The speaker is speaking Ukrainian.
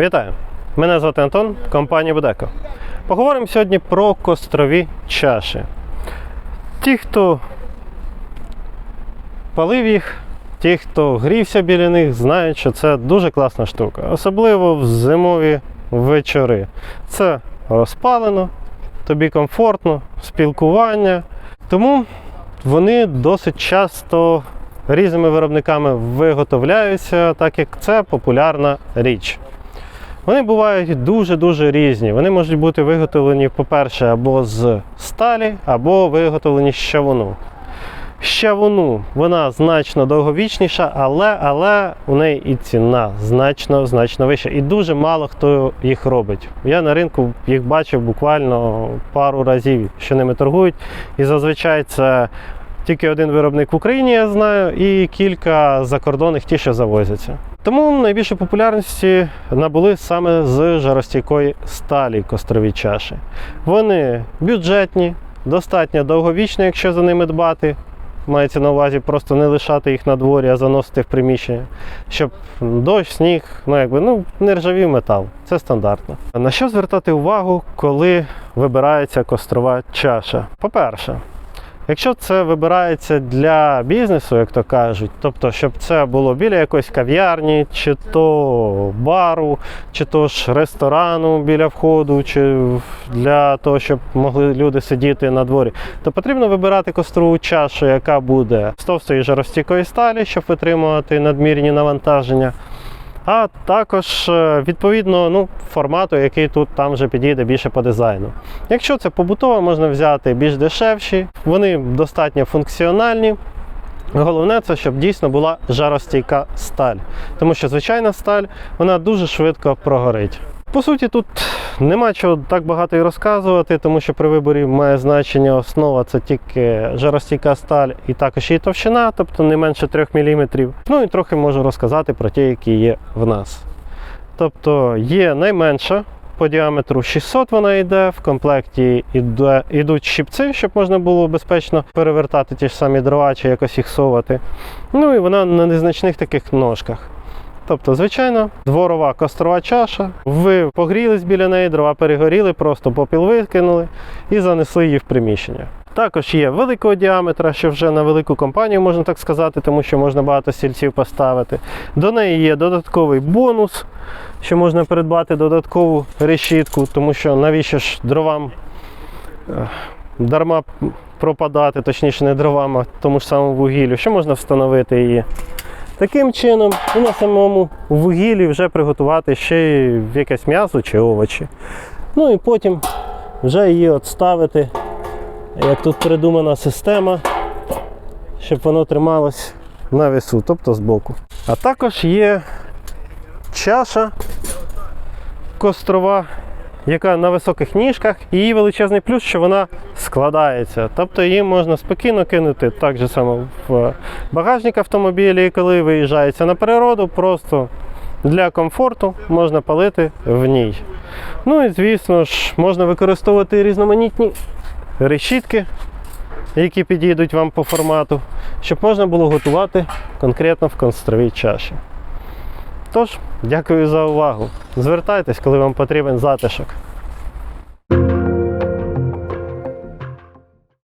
Вітаю! Мене звати Антон, компанія Будеко. Поговоримо сьогодні про кострові чаші. Ті, хто палив їх, ті, хто грівся біля них, знають, що це дуже класна штука. Особливо в зимові вечори. Це розпалено, тобі комфортно, спілкування. Тому вони досить часто різними виробниками виготовляються, так як це популярна річ. Вони бувають дуже-дуже різні. Вони можуть бути виготовлені, по-перше, або з сталі, або виготовлені з щавуну. З вона значно довговічніша, але, але у неї і ціна значно значно вища. І дуже мало хто їх робить. Я на ринку їх бачив буквально пару разів, що ними торгують. І зазвичай це тільки один виробник в Україні, я знаю, і кілька закордонних ті, що завозяться. Тому найбільше популярності набули саме з жаростійкої сталі кострові чаші. Вони бюджетні, достатньо довговічні, якщо за ними дбати. Мається на увазі просто не лишати їх на дворі, а заносити в приміщення, щоб дощ, сніг, ну якби ну не ржавів метал. Це стандартно. На що звертати увагу, коли вибирається кострова чаша? По-перше, Якщо це вибирається для бізнесу, як то кажуть, тобто, щоб це було біля якоїсь кав'ярні, чи то бару, чи то ж ресторану біля входу, чи для того, щоб могли люди сидіти на дворі, то потрібно вибирати кострову чашу, яка буде з товстої жаростійкої сталі, щоб витримувати надмірні навантаження. А також е, відповідно ну, формату, який тут там вже підійде більше по дизайну. Якщо це побутово, можна взяти більш дешевші, вони достатньо функціональні. Головне, це щоб дійсно була жаростійка сталь. Тому що звичайна сталь вона дуже швидко прогорить. По суті, тут нема чого так багато і розказувати, тому що при виборі має значення основа це тільки жаростійка сталь і також її товщина, тобто не менше 3 мм. Ну і трохи можу розказати про ті, які є в нас. Тобто є найменша по діаметру 600 вона йде, в комплекті іде, йдуть щипці, щоб можна було безпечно перевертати ті ж самі дрова чи якось їх совати. Ну і вона на незначних таких ножках. Тобто, звичайно, дворова кострова чаша. Ви погрілись біля неї, дрова перегоріли, просто попіл викинули і занесли її в приміщення. Також є великого діаметра, що вже на велику компанію можна так сказати, тому що можна багато стільців поставити. До неї є додатковий бонус, що можна придбати додаткову решітку, тому що навіщо ж дровам е, дарма пропадати, точніше не дровам, а тому ж самому вугіллю, що можна встановити її. Таким чином, і на самому вугіллі вже приготувати ще й якесь м'ясо чи овочі. Ну і потім вже її отставити, як тут придумана система, щоб воно трималось на весу, тобто збоку. А також є чаша кострова, яка на високих ніжках, і її величезний плюс, що вона складається. Тобто її можна спокійно кинути так же само в багажник автомобіля, і коли виїжджається на природу, просто для комфорту можна палити в ній. Ну і звісно ж, можна використовувати різноманітні решітки, які підійдуть вам по формату, щоб можна було готувати конкретно в констровій чаші. Тож, дякую за увагу. Звертайтесь, коли вам потрібен затишок.